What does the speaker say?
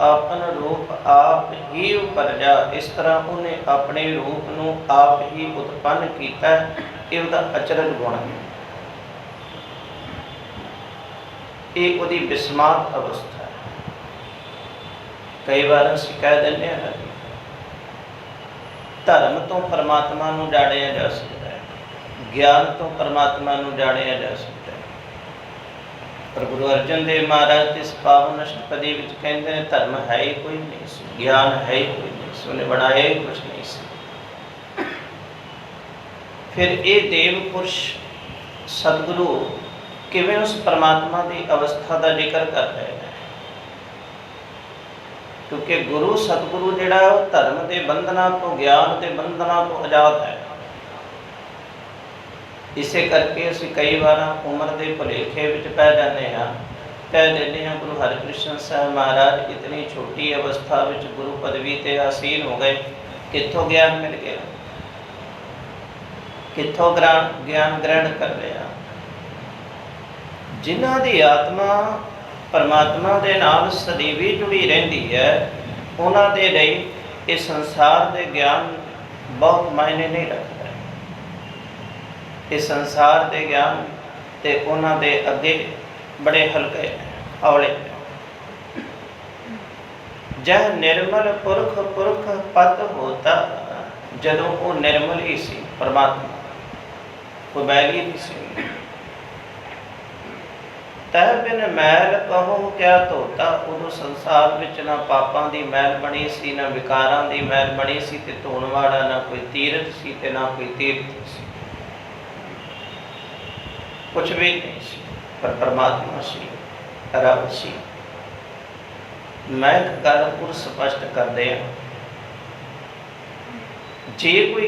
ਆਪਨ ਰੂਪ ਆਪ ਹੀ ਉਪਰਜਾ। ਇਸ ਤਰ੍ਹਾਂ ਉਹਨੇ ਆਪਣੇ ਰੂਪ ਨੂੰ ਆਪ ਹੀ ਉਤਪੰਨ ਕੀਤਾ ਇਹ ਉਹਦਾ ਅਚਰਜ ਗੁਣ ਹੈ। ਇਹ ਉਹਦੀ ਬਿਸਮਾਤ ਅਵਸਥਾ ਹੈ। ਕਈ ਵਾਰ ਅਸੀਂ ਕਹਿ ਦਿੰਦੇ ਹਾਂ ਧਰਮ ਤੋਂ ਪਰਮਾਤਮਾ ਨੂੰ ਜਾਣਿਆ ਜਾ ਸਕਦਾ ਹੈ, ਗਿਆਨ ਤੋਂ ਪਰਮਾਤਮਾ ਨੂੰ ਜਾਣਿਆ ਜਾ ਸਕਦਾ ਹੈ। ਪਰ ਗੁਰੂ ਅਰਜਨ ਦੇਵ ਮਹਾਰਾਜ ਦੇ ਇਸ ਪਾਵਨ ਅਸ਼ਟਪਦੀ ਵਿੱਚ ਕਹਿੰਦੇ ਨੇ, ਧਰਮ ਹੈ ਹੀ ਕੋਈ ਨਹੀਂ ਸੀ, ਗਿਆਨ ਹੈ ਹੀ ਕੋਈ ਨਹੀਂ ਸੀ, ਉਹਨੇ ਬਣਾਇਆ ਹੀ ਕੁਝ ਨਹੀਂ ਸੀ। ਫਿਰ ਇਹ ਦੇਵ ਪੁਰਸ਼ ਸਤਿਗੁਰੂ ਕਿਵੇਂ ਉਸ ਪਰਮਾਤਮਾ ਦੀ ਅਵਸਥਾ ਦਾ ਜ਼ਿਕਰ ਕਰ ਰਹੇ ਨੇ? ਕਿਉਂਕਿ ਗੁਰੂ ਸਤਿਗੁਰੂ ਜਿਹੜਾ ਉਹ ਧਰਮ ਦੇ ਬੰਧਨਾਂ ਤੋਂ, ਗਿਆਨ ਦੇ ਬੰਧਨਾਂ ਤੋਂ ਆਜ਼ਾਦ ਹੈ। ਇਸੇ ਕਰਕੇ ਅਸੀਂ ਕਈ ਵਾਰ ਉਮਰ ਦੇ ਭੁਲੇਖੇ ਵਿੱਚ ਪੈ ਜਾਂਦੇ ਹਾਂ। ਕਹਿ ਦਿੰਦੇ ਹਾਂ, ਗੁਰੂ ਹਰਿਕ੍ਰਿਸ਼ਨ ਸਾਹਿਬ ਮਹਾਰਾਜ ਇਤਨੀ ਛੋਟੀ ਅਵਸਥਾ ਵਿੱਚ ਗੁਰੂ ਪਦਵੀ ਤੇ ਆਸੀਨ ਹੋ ਗਏ। ਕਿੱਥੋਂ ਗਿਆਨ ਮਿਲ ਗਿਆ? ਕਿੱਥੋਂ ਗਿਆਨ ਗ੍ਰਹਿਣ ਕਰ ਲਿਆ ਜਿਨ੍ਹਾਂ ਦੀ ਆਤਮਾ ਪਰਮਾਤਮਾ ਦੇ ਨਾਲ ਸਦੀਵੀ ਜੁੜੀ ਰਹਿੰਦੀ ਹੈ, ਉਹਨਾਂ ਦੇ ਲਈ ਇਹ ਸੰਸਾਰ ਦੇ ਗਿਆਨ ਬਹੁਤ ਮਾਇਨੇ ਨਹੀਂ ਰੱਖਦਾ। ਇਹ ਸੰਸਾਰ ਦੇ ਗਿਆਨ ਤੇ ਉਹਨਾਂ ਦੇ ਅੱਗੇ ਬੜੇ ਹਲਕੇ ਹੌਲੇ ਜਹ ਨਿਰਮਲ ਪੁਰਖ ਪੁਰਖ ਪਦ ਹੋਤਾ, ਜਦੋਂ ਉਹ ਨਿਰਮਲ ਹੀ ਸੀ, ਪਰਮਾਤਮਾ। ਕੋਈ ਮੈਲੀ ਨਹੀਂ ਸੀ। ਤੈ ਬਿਨ ਮੈਲ ਕਹੋ ਕਿਆ ਧੋਤਾ, ਉਦੋਂ ਸੰਸਾਰ ਵਿੱਚ ਨਾ ਪਾਪਾਂ ਦੀ ਮੈਲ ਬਣੀ ਸੀ, ਨਾ ਵਿਕਾਰਾਂ ਦੀ ਮੈਲ ਬਣੀ ਸੀ, ਤੇ ਧੋਣ ਵਾਲਾ ਨਾ ਕੋਈ ਤੀਰਥ ਸੀ, ਤੇ ਨਾ ਕੋਈ ਤੀਰਥ ਸੀ। ਕੁਛ ਵੀ ਨਹੀਂ ਸੀ, ਪਰ ਪਰਮਾਤਮਾ ਸੀ, ਰੱਬ ਸੀ। ਮੈਂ ਇੱਕ ਗੱਲ ਪੁਰ ਸਪਸ਼ਟ ਕਰਦੇ ਹਾਂ। ਜੇ ਕੋਈ